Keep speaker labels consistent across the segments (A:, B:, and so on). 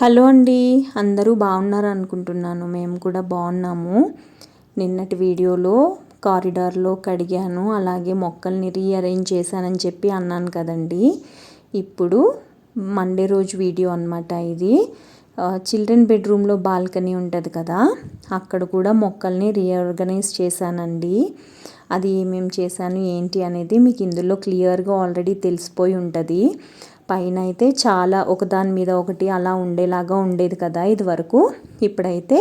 A: Hello అండి. అందరూ బాగున్నారు అనుకుంటున్నాను. మేము కూడా బాగున్నాము. నిన్నటి వీడియోలో కారిడార్లో కడిగాను. అలాగే మొక్కల్ని రీఅరేంజ్ చేశానని చెప్పి అన్నాను కదండి. ఇప్పుడు మండే రోజు వీడియో అనమాట ఇది. చిల్డ్రన్ బెడ్రూమ్లో బాల్కనీ ఉంటుంది కదా. అక్కడ కూడా మొక్కల్ని రీఆర్గనైజ్ చేశానండి. అది ఏమేమి చేశాను ఏంటి అనేది మీకు ఇందులో క్లియర్గా ఆల్రెడీ తెలిసిపోయి ఉంటుంది. పైన అయితే చాలా ఒకదాని మీద ఒకటి అలా ఉండేలాగా ఉండేది కదా ఇది వరకు ఇప్పుడైతే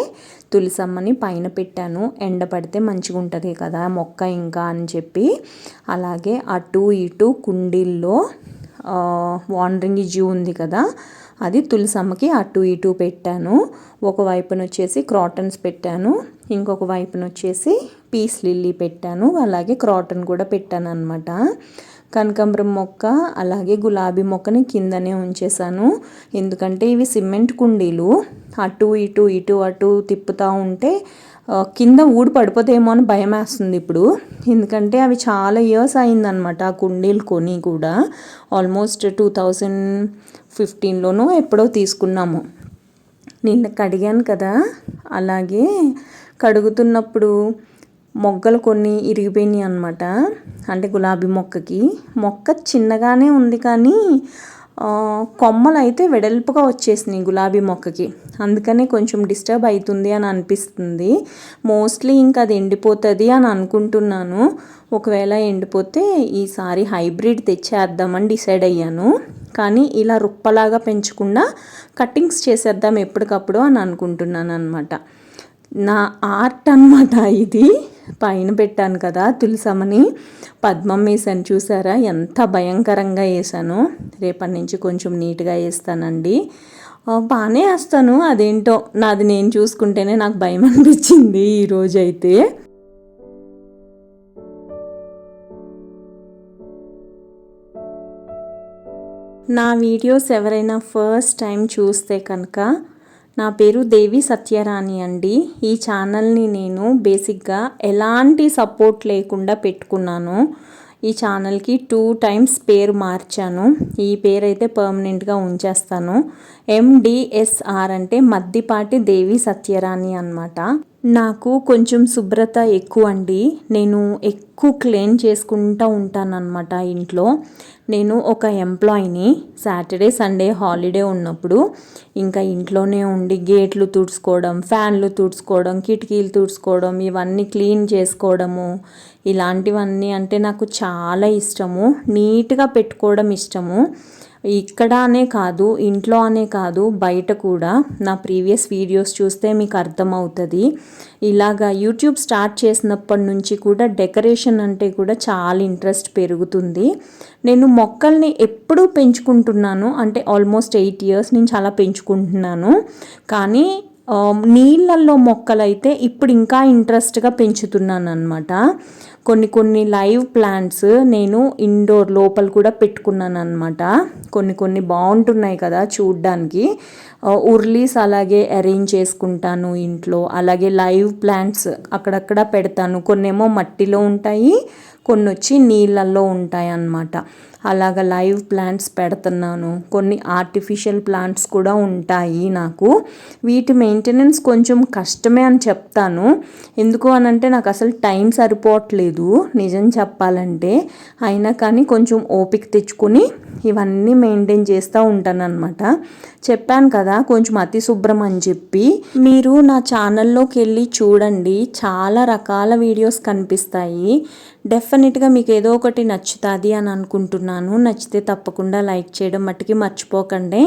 A: తులసమ్మని పైన పెట్టాను. ఎండ పడితే మంచిగా ఉంటుంది కదా మొక్క ఇంకా అని చెప్పి. అలాగే అటు ఇటు కుండీల్లో వాండరింగ్ జూ ఉంది కదా అది తులసమ్మకి అటు ఇటు పెట్టాను. ఒక వైపున వచ్చేసి క్రాటన్స్ పెట్టాను. ఇంకొక వైపున వచ్చేసి పీస్ లిల్లీ పెట్టాను. అలాగే క్రాటన్ కూడా పెట్టాను అనమాట కనకాంబరం మొక్క అలాగే గులాబీ మొక్కని కిందనే ఉంచేసాను ఎందుకంటే ఇవి సిమెంట్ కుండీలు. అటు ఇటు ఇటు అటు తిప్పుతూ ఉంటే కింద ఊడి పడిపోతేమో అని భయం వేస్తుంది ఇప్పుడు. ఎందుకంటే అవి చాలా ఇయర్స్ అయిందనమాట ఆ కుండీలు కొని కూడా. ఆల్మోస్ట్ టూ థౌజండ్ ఫిఫ్టీన్లోనూ ఎప్పుడో తీసుకున్నాము. నిన్న కడిగాను కదా. అలాగే కడుగుతున్నప్పుడు మొగ్గలు కొన్ని ఇరిగిపోయినాయి అనమాట అంటే గులాబీ మొక్కకి. మొక్క చిన్నగానే ఉంది కానీ కొమ్మలు అయితే వెడల్పుగా వచ్చేసినాయి గులాబీ మొక్కకి. అందుకనే కొంచెం డిస్టర్బ్ అవుతుంది అని అనిపిస్తుంది. మోస్ట్లీ ఇంకా అది ఎండిపోతుంది అని అనుకుంటున్నాను. ఒకవేళ ఎండిపోతే ఈసారి హైబ్రిడ్ తెచ్చేద్దామని డిసైడ్ అయ్యాను. కానీ ఇలా రుప్పలాగా పెంచకుండా కట్టింగ్స్ చేసేద్దాం ఎప్పటికప్పుడు అని అనుకుంటున్నాను అనమాట నా ఆర్ట్ అనమాట ఇది. పైన పెట్టాను కదా తులసమ్మని. పద్మం వేసాను చూసారా? ఎంత భయంకరంగా వేసాను రేపటి నుంచి కొంచెం నీట్గా వేస్తానండి. బాగానే వేస్తాను. అదేంటో నాది నేను చూసుకుంటేనే నాకు భయం అనిపించింది ఈరోజు అయితే నా వీడియోస్ ఎవరైనా ఫస్ట్ టైం చూస్తే కనుక నా పేరు దేవి సత్యరాణి అండి. ఈ ఛానల్ని నేను బేసిక్గా ఎలాంటి సపోర్ట్ లేకుండా పెట్టుకున్నాను. ఈ ఛానల్కి టూ టైమ్స్ పేరు మార్చాను. ఈ పేరు అయితే పర్మనెంట్గా ఉంచేస్తాను. ఎండిఎస్ఆర్ అంటే మద్దిపాటి దేవి సత్యరాణి అనమాట నాకు కొంచెం శుభ్రత ఎక్కువ అండి నేను ఎక్కువ క్లీన్ చేసుకుంటూ ఉంటానన్నమాట ఇంట్లో. నేను ఒక ఎంప్లాయీని. సాటర్డే సండే హాలిడే ఉన్నప్పుడు ఇంకా ఇంట్లోనే ఉండి గేట్లు తుడుచుకోవడం ఫ్యాన్లు తుడుచుకోవడం కిటికీలు తుడుచుకోవడం ఇవన్నీ క్లీన్ చేసుకోవడము ఇలాంటివన్నీ అంటే నాకు చాలా ఇష్టము. నీట్గా పెట్టుకోవడం ఇష్టము. ఇక్కడ అనే కాదు ఇంట్లో అనే కాదు బయట కూడా నా ప్రీవియస్ వీడియోస్ చూస్తే మీకు అర్థమవుతుంది. ఇలాగా యూట్యూబ్ స్టార్ట్ చేసినప్పటి నుంచి కూడా డెకరేషన్ అంటే కూడా చాలా ఇంట్రెస్ట్ పెరుగుతుంది. నేను మొక్కల్ని ఎప్పుడూ పెంచుకుంటున్నాను అంటే ఆల్మోస్ట్ ఎయిట్ ఇయర్స్ నుంచి అలా పెంచుకుంటున్నాను. కానీ నీళ్ళల్లో మొక్కలైతే ఇప్పుడు ఇంకా ఇంట్రెస్ట్గా పెంచుతున్నాను అనమాట కొన్ని కొన్ని లైవ్ ప్లాంట్స్ నేను ఇండోర్ లోపల కూడా పెట్టుకున్నాను అనమాట కొన్ని కొన్ని బాగుంటున్నాయి కదా చూడ్డానికి. ఉర్లీస్ అలాగే అరేంజ్ చేసుకుంటాను ఇంట్లో. అలాగే లైవ్ ప్లాంట్స్ అక్కడక్కడ పెడతాను. కొన్ని ఏమో మట్టిలో ఉంటాయి కొన్ని వచ్చి నీళ్ళల్లో ఉంటాయి అన్నమాట అలాగ లైవ్ ప్లాంట్స్ పెడుతున్నాను. కొన్ని ఆర్టిఫిషియల్ ప్లాంట్స్ కూడా ఉంటాయి నాకు. వీటి మెయింటెనెన్స్ కొంచెం కష్టమే అని చెప్తాను. ఎందుకు అని అంటే నాకు అసలు టైం సరిపోవట్లేదు నిజం చెప్పాలంటే. అయినా కానీ కొంచెం ఓపిక తెచ్చుకొని ఇవన్నీ మెయింటైన్ చేస్తూ ఉంటానన్నమాట. చెప్పాను కదా కొంచెం అతి శుభ్రం అని చెప్పి. మీరు నా ఛానల్లోకి వెళ్ళి చూడండి. చాలా రకాల వీడియోస్ కనిపిస్తాయి. డెఫినెట్గా మీకు ఏదో ఒకటి నచ్చుతుంది అని అనుకుంటున్నాను. నచ్చితే తప్పకుండా లైక్ చేయడం మట్టుకి మర్చిపోకండి.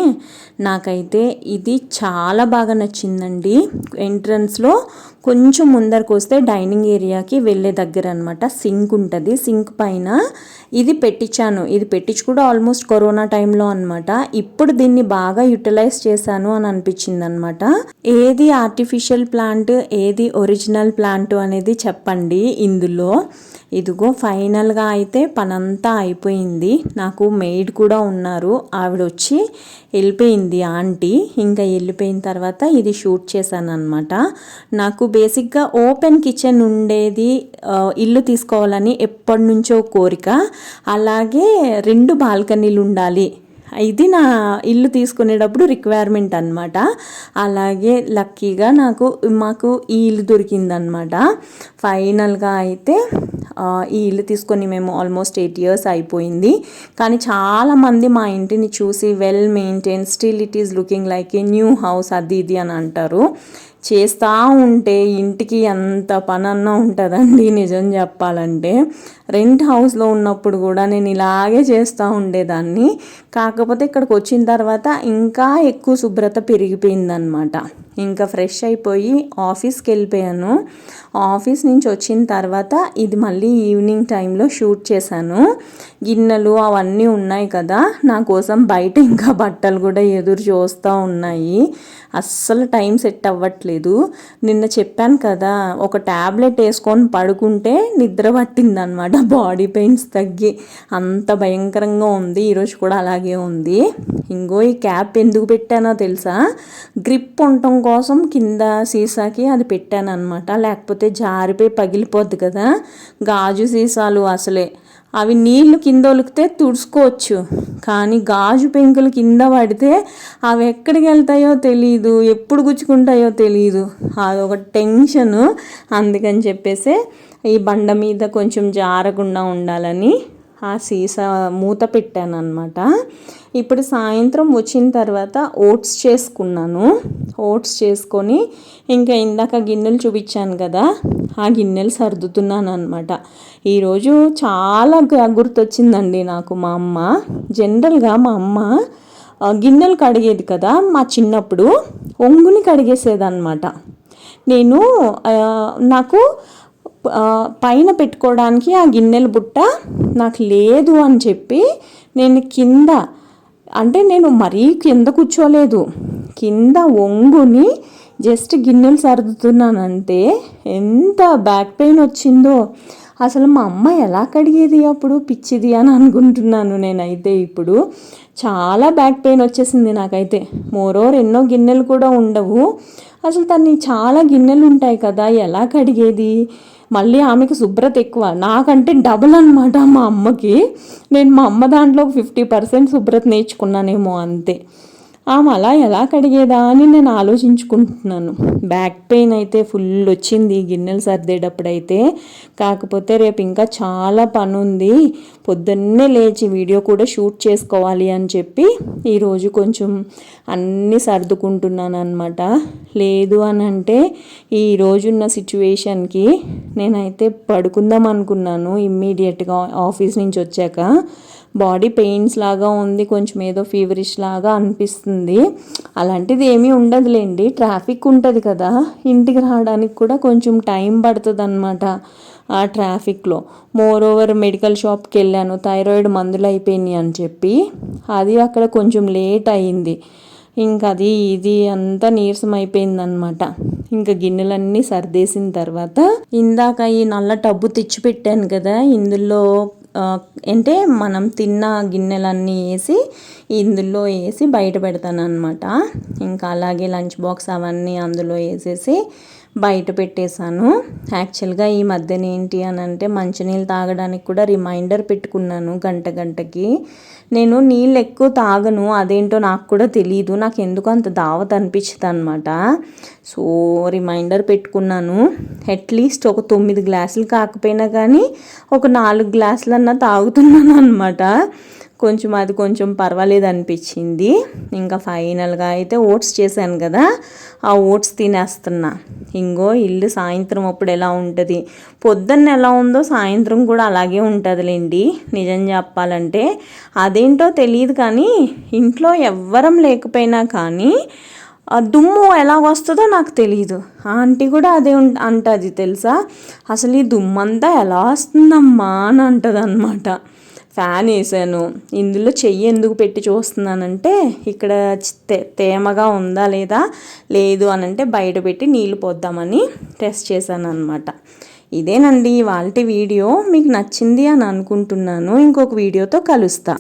A: నాకైతే ఇది చాలా బాగా నచ్చిందండి. ఎంట్రన్స్లో కొంచెం ముందరకు వస్తే డైనింగ్ ఏరియాకి వెళ్ళే దగ్గర అనమాట సింక్ ఉంటుంది. సింక్ పైన ఇది పెట్టించాను. ఇది పెట్టించి కూడా ఆల్మోస్ట్ కరోనా టైంలో అనమాట ఇప్పుడు దీన్ని బాగా యూటిలైజ్ చేశాను అని అనిపించింది అనమాట ఏది ఆర్టిఫిషియల్ ప్లాంట్ ఏది ఒరిజినల్ ప్లాంట్ అనేది చెప్పండి ఇందులో. ఇది ఇదిగో ఫైనల్గా అయితే పనంతా అయిపోయింది. నాకు మెయిడ్ కూడా ఉన్నారు. ఆవిడ వచ్చి వెళ్ళిపోయింది ఆంటీ. ఇంకా వెళ్ళిపోయిన తర్వాత ఇది షూట్ చేశాను అనమాట నాకు బేసిక్గా ఓపెన్ కిచెన్ ఉండేది ఇల్లు తీసుకోవాలని ఎప్పటి నుంచో కోరిక. అలాగే రెండు బాల్కనీలు ఉండాలి. ఇది నా ఇల్లు తీసుకునేటప్పుడు రిక్వైర్మెంట్ అనమాట అలాగే లక్కీగా నాకు మాకు ఈ ఇల్లు దొరికిందనమాట ఫైనల్గా అయితే ఈ ఇల్లు తీసుకొని మేము ఆల్మోస్ట్ ఎయిట్ ఇయర్స్ అయిపోయింది. కానీ చాలామంది మా ఇంటిని చూసి well maintain still it is looking like a new house అది ఇది అని అంటారు. చేస్తూ ఉంటే ఇంటికి ఎంత పనన్నా ఉంటుందండి నిజం చెప్పాలంటే. రెంట్ హౌస్లో ఉన్నప్పుడు కూడా నేను ఇలాగే చేస్తూ ఉండేదాన్ని. కాకపోతే ఇక్కడికి వచ్చిన తర్వాత ఇంకా ఎక్కువ శుభ్రత పెరిగిపోయిందనమాట ఇంకా ఫ్రెష్ అయిపోయి ఆఫీస్కి వెళ్ళిపోయాను. ఆఫీస్ నుంచి వచ్చిన తర్వాత ఇది మళ్ళీ ఈవినింగ్ టైంలో షూట్ చేశాను. గిన్నెలు అవన్నీ ఉన్నాయి కదా నా కోసం బయట ఇంకా బట్టలు కూడా ఎదురు చూస్తూ ఉన్నాయి. అస్సలు టైం సెట్ అవ్వట్లేదు నిన్న చెప్పాను కదా ఒక ట్యాబ్లెట్ వేసుకొని పడుకుంటే నిద్ర పట్టిందనమాట బాడీ పెయిన్స్ తగ్గి. అంత భయంకరంగా ఉంది ఈరోజు కూడా అలాగే ఉంది. ఇంకో ఈ క్యాప్ ఎందుకు పెట్టానో తెలుసా? గ్రిప్ ఉండటం కోసం కింద సీసాకి అది పెట్టాను అనమాట లేకపోతే జారిపోయి పగిలిపోద్ది కదా గాజు సీసాలు అసలే. అవి నీళ్ళు కింద ఒలికితే తుడుచుకోవచ్చు. కానీ గాజు పెంకులు కింద పడితే అవి ఎక్కడికి వెళ్తాయో తెలియదు ఎప్పుడు గుచ్చుకుంటాయో తెలియదు అదొక టెన్షను. అందుకని చెప్పేసి ఈ బండ మీద కొంచెం జారకుండా ఉండాలని ఆ సీసా మూత పెట్టాను అనమాట ఇప్పుడు సాయంత్రం వచ్చిన తర్వాత ఓట్స్ చేసుకున్నాను. ఓట్స్ చేసుకొని ఇంకా ఇందాక గిన్నెలు చూపించాను కదా ఆ గిన్నెలు సర్దుతున్నాను అనమాట ఈరోజు చాలా గుర్తొచ్చిందండి నాకు మా అమ్మ. జనరల్గా మా అమ్మ గిన్నెలు కడిగేది కదా మా చిన్నప్పుడు ఒంగుని కడిగేసేదన్నమాట. నేను నాకు పైన పెట్టుకోవడానికి ఆ గిన్నెల బుట్ట నాకు లేదు అని చెప్పి నేను కింద అంటే నేను మరీ కింద కూర్చోలేదు. కింద ఒంగుని జస్ట్ గిన్నెలు సర్దుతున్నానంటే ఎంత బ్యాక్ పెయిన్ వచ్చిందో. అసలు మా అమ్మ ఎలా కడిగేది అప్పుడు? పిచ్చిది అని అనుకుంటున్నాను నేనైతే ఇప్పుడు. చాలా బ్యాక్ పెయిన్ వచ్చేసింది నాకైతే. మోరోర్ ఎన్నో గిన్నెలు కూడా ఉండవు. అసలు తన్ని చాలా గిన్నెలు ఉంటాయి కదా ఎలా కడిగేది? మళ్ళీ ఆమెకు శుభ్రత ఎక్కువ. నాకంటే డబుల్ అనమాట మా అమ్మకి. నేను మా అమ్మ దాంట్లో ఫిఫ్టీ పర్సెంట్ శుభ్రత నేర్చుకున్నానేమో అంతే. ఆమె అలా ఎలా కడిగేదా అని నేను ఆలోచించుకుంటున్నాను. బ్యాక్ పెయిన్ అయితే ఫుల్ వచ్చింది. గిన్నెలు సర్దేటప్పుడైతే. కాకపోతే రేపు ఇంకా చాలా పని ఉంది పొద్దున్నే లేచి వీడియో కూడా షూట్ చేసుకోవాలి అని చెప్పి ఈరోజు కొంచెం అన్నీ సర్దుకుంటున్నాను అనమాట లేదు అని అంటే ఈ రోజున్న సిచ్యువేషన్కి నేనైతే పడుకుందాం అనుకున్నాను ఇమ్మీడియట్గా ఆఫీస్ నుంచి వచ్చాక. బాడీ పెయిన్స్ లాగా ఉంది. కొంచెం ఏదో ఫీవరిష్ లాగా అనిపిస్తుంది. అలాంటిది ఏమీ ఉండదులేండి. ట్రాఫిక్ ఉంటుంది కదా. ఇంటికి రావడానికి కూడా కొంచెం టైం పడుతుంది అనమాట ఆ ట్రాఫిక్లో. మోర్ ఓవర్ మెడికల్ షాప్కి వెళ్ళాను. థైరాయిడ్ మందులు అయిపోయినాయి అని చెప్పి. అది అక్కడ కొంచెం లేట్ అయింది. ఇంకా అది ఇది అంతా నీరసం అయిపోయింది అనమాట ఇంకా గిన్నెలన్నీ సర్దేసిన తర్వాత ఇందాక ఈ నల్ల టబ్బు తెచ్చిపెట్టాను కదా. ఇందులో అంటే మనం తిన్న గిన్నెలన్నీ వేసి ఇందులో వేసి బయట పెడతాను అనమాట ఇంకా అలాగే లంచ్ బాక్స్ అవన్నీ అందులో వేసేసి బయట పెట్టేశాను. యాక్చువల్గా ఈ మధ్యన ఏంటి అని అంటే మంచినీళ్ళు తాగడానికి కూడా రిమైండర్ పెట్టుకున్నాను గంట గంటకి. నేను నీళ్ళు ఎక్కువ తాగను అదేంటో నాకు కూడా తెలియదు నాకు ఎందుకు అంత దావత్ అనిపించింది అనమాట సో రిమైండర్ పెట్టుకున్నాను. అట్లీస్ట్ ఒక తొమ్మిది గ్లాసులు కాకపోయినా కానీ ఒక నాలుగు గ్లాసులన్నా తాగుతున్నాను అనమాట కొంచెం అది కొంచెం పర్వాలేదు అనిపించింది ఇంకా ఫైనల్గా అయితే ఓట్స్ చేశాను కదా ఆ ఓట్స్ తినేస్తున్నా. ఇంగో ఇల్లు సాయంత్రం అప్పుడు ఎలా ఉంటుంది? పొద్దున్న ఎలా ఉందో సాయంత్రం కూడా అలాగే ఉంటుందిలేండి. నిజం చెప్పాలంటే అదేంటో తెలియదు కానీ ఇంట్లో ఎవ్వరం లేకపోయినా కానీ దుమ్ము ఎలా వస్తుందో నాకు తెలియదు ఆంటీ కూడా అదే అంటుంది తెలుసా? అసలు ఈ దుమ్మంతా ఎలా వస్తుందమ్మా అని అంటుంది అనమాట ఫ్యాన్ వేసాను. ఇందులో చెయ్యి ఎందుకు పెట్టి చూస్తున్నానంటే ఇక్కడ తేమగా ఉందా లేదా లేదు అనంటే బయట పెట్టి నీళ్ళు పోద్దామని టెస్ట్ చేశాను అనమాట ఇదేనండి వాళ్ళ వీడియో. మీకు నచ్చింది అని అనుకుంటున్నాను. ఇంకొక వీడియోతో కలుస్తా.